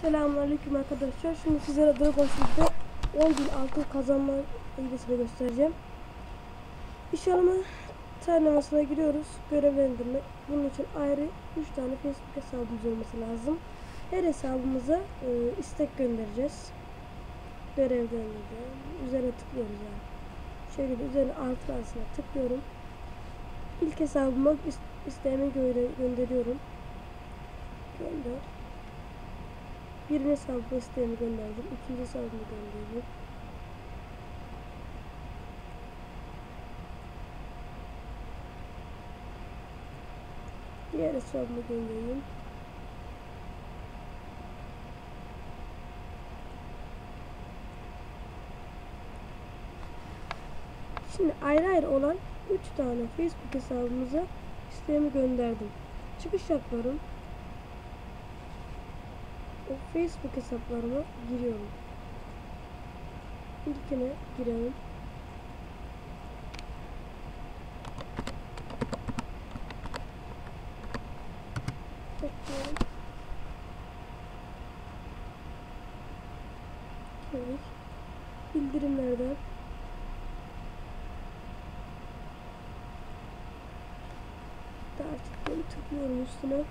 Selamünaleyküm arkadaşlar. Şimdi sizlere Dragon City'de 10 bin altın kazanma hilesini göstereceğim. İş alımı tarlamasına giriyoruz. Görevlendirme. Bunun için ayrı 3 tane Facebook hesabımız olması lazım. Her hesabımıza e, istek göndereceğiz. Görevlendirme. Üzerine tıklıyoruz yani. Şöyle üzerine artı arasına tıklıyorum. İlk hesabıma is- isteğimi gönderiyorum. Gönder. Birinci hesabı isteğimi gönderdim. İkinci hesabımı gönderdim. Diğer hesabımı göndereyim. Şimdi ayrı ayrı olan 3 tane Facebook hesabımıza isteğimi gönderdim. Çıkış yapıyorum. Facebook hesaplarıma giriyorum. İlkine girelim. Bekliyorum. Evet. Bildirimlerden takipleri tıklıyorum üstüne.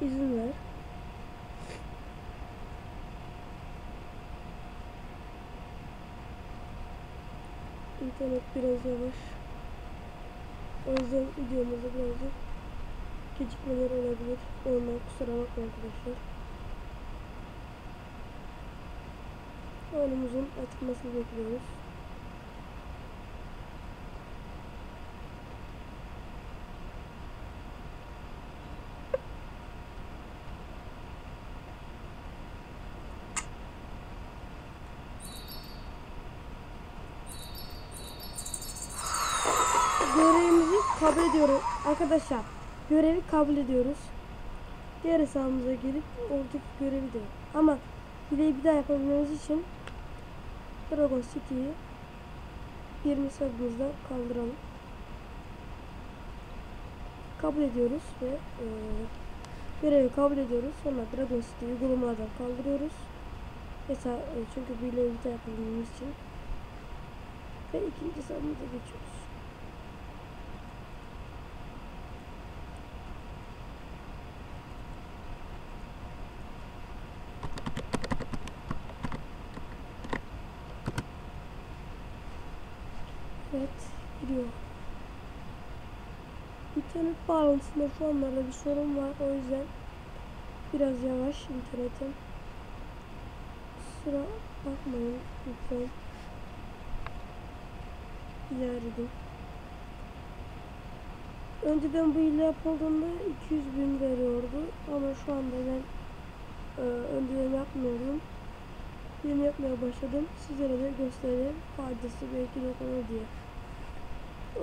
İzin ver. İnternet biraz yavaş. O yüzden videomuzda birazcık gecikmeler olabilir. Ondan kusura bakmayın arkadaşlar. Oyunumuzun açılmasını bekliyoruz. Kabul ediyoruz. Arkadaşlar görevi kabul ediyoruz. Diğer hesabımıza gelip oradaki görevi de ama hileyi bir daha yapabilmemiz için Dragon City'yi bir hesabımızda kaldıralım. Kabul ediyoruz ve e, görevi kabul ediyoruz. Sonra Dragon City uygulamalardan kaldırıyoruz. Mesela e, çünkü bir bir daha yapabilmemiz için ve ikinci hesabımıza geçiyoruz. Evet, gidiyor. İnternet bağlantısında şu anlarda bir sorun var. O yüzden biraz yavaş internetim. Kusura bakmayın lütfen. İdare edin. Önceden bu hile yapıldığında 200 bin veriyordu. Ama şu anda ben e, önceden yapmıyorum. Yeni yapmaya başladım. Sizlere de göstereyim. Faydası belki dokunur diye.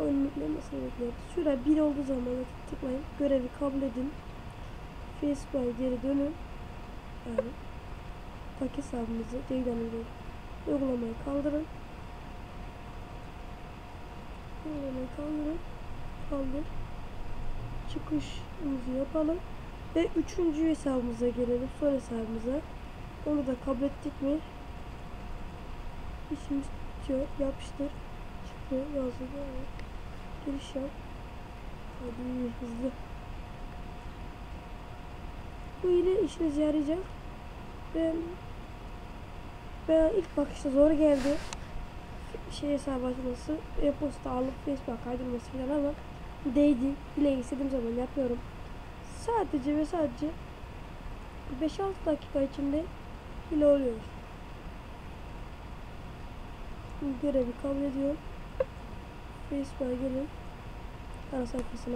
Oyun yüklemesini bekliyoruz. Şurada bir olduğu zaman tıklayın. Görevi kabul edin. Facebook'a geri dönün. Yani paket hesabınızı Ceylan'ın uygulamayı kaldırın. Uygulamayı kaldırın. Kaldır. Çıkışımızı yapalım. Ve üçüncü hesabımıza gelelim. Son hesabımıza. Onu da kabul ettik mi? İşimiz bitiyor. Yapıştır. Çıktı. Yazdı. Giriş yap. Hadi hızlı. Bu ile işinize yarayacak. Ve ben ilk bakışta zor geldi. Şey hesabı açması, e-posta alıp Facebook kaydırması falan ama değdi. Bile istediğim zaman yapıyorum. Sadece ve sadece 5-6 dakika içinde ile oluyor. Görevi kabul ediyorum. Facebook'a gelin. Ana sayfasına.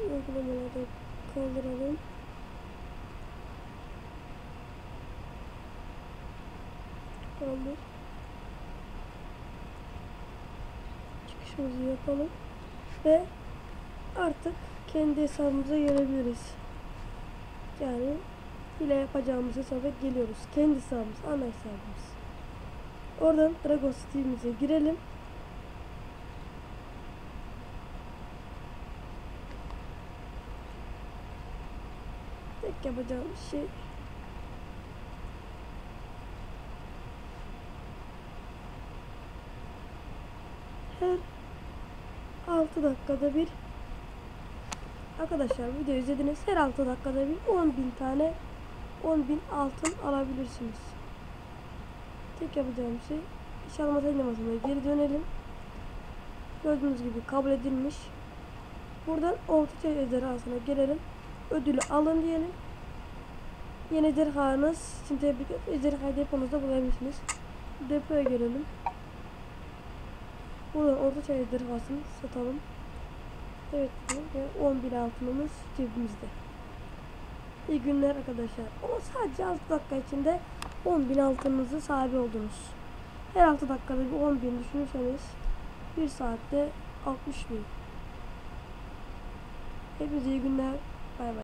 Uygulamaları kaldıralım. Kaldır. Çıkışımızı yapalım. Ve artık kendi hesabımıza gelebiliriz. Yani hile yapacağımız hesaba geliyoruz. Kendi hesabımız, ana hesabımız. Oradan Dragon City'mize girelim. tek yapacağım şey her 6 dakikada bir Arkadaşlar video izlediniz. Her 6 dakikada bir 10.000 tane 10.000 altın alabilirsiniz. Tek yapacağım şey iş alma geri dönelim. Gördüğünüz gibi kabul edilmiş. Buradan orta ejderhasına gelelim. Ödülü alın diyelim. Yeni ejderhanız için tebrik ejderha deponuzda bulabilirsiniz. Depoya gelelim. Buradan orta ejderhasını satalım. Evet bu ve 11 altınımız cebimizde. İyi günler arkadaşlar. Ama sadece 6 dakika içinde 10.000 altınınızı sahibi oldunuz. Her 6 dakikada bir 10.000 düşünürseniz 1 saatte 60.000. Hepinize iyi günler. Bay bay.